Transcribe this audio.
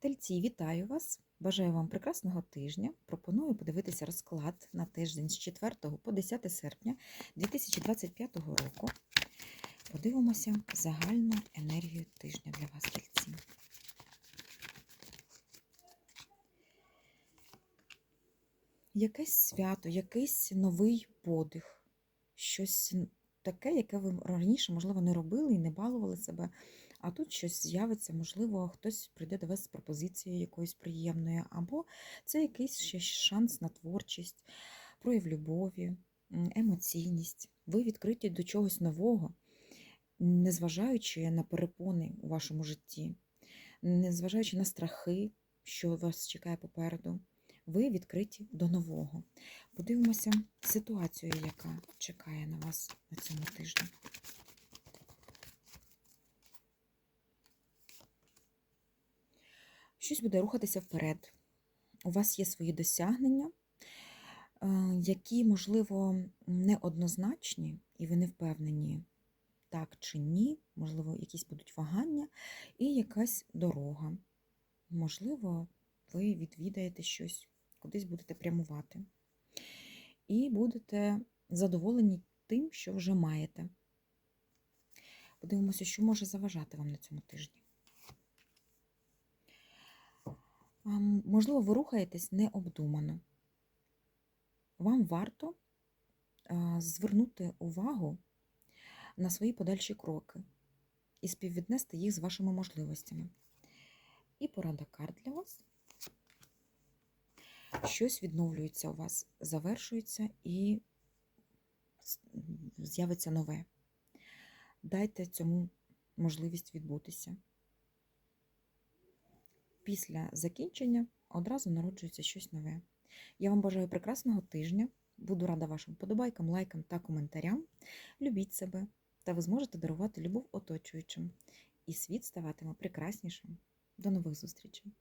Тельці, вітаю вас! Бажаю вам прекрасного тижня. Пропоную подивитися розклад на тиждень з 4 по 10 серпня 2025 року. Подивимося загальну енергію тижня для вас, тельці. Якесь свято, якийсь новий подих, щось таке, яке ви раніше, можливо, не робили і не балували себе. А тут щось з'явиться, можливо, хтось прийде до вас з пропозицією якоюсь приємною, або це якийсь ще шанс на творчість, прояв любові, емоційність. Ви відкриті до чогось нового, незважаючи на перепони у вашому житті, незважаючи на страхи, що вас чекає попереду. Ви відкриті до нового. Подивимося ситуацію, яка чекає на вас на цьому тижні. Щось буде рухатися вперед. У вас є свої досягнення, е, які, можливо, неоднозначні, і ви не впевнені, так чи ні, можливо, якісь будуть вагання, і якась дорога. Можливо, ви відвідаєте щось, кудись будете прямувати. І будете задоволені тим, що вже маєте. Подивимося, що може заважати вам на цьому тижні. Можливо, ви рухаєтесь необдумано. Вам варто звернути увагу на свої подальші кроки і співвіднести їх з вашими можливостями. І порада карт для вас. Щось відновлюється у вас, завершується і з'явиться нове. Дайте цьому можливість відбутися. Після закінчення одразу народжується щось нове. Я вам бажаю прекрасного тижня. Буду рада вашим подобайкам, лайкам та коментарям. Любіть себе, та ви зможете дарувати любов оточуючим. І світ ставатиме прекраснішим. До нових зустрічей!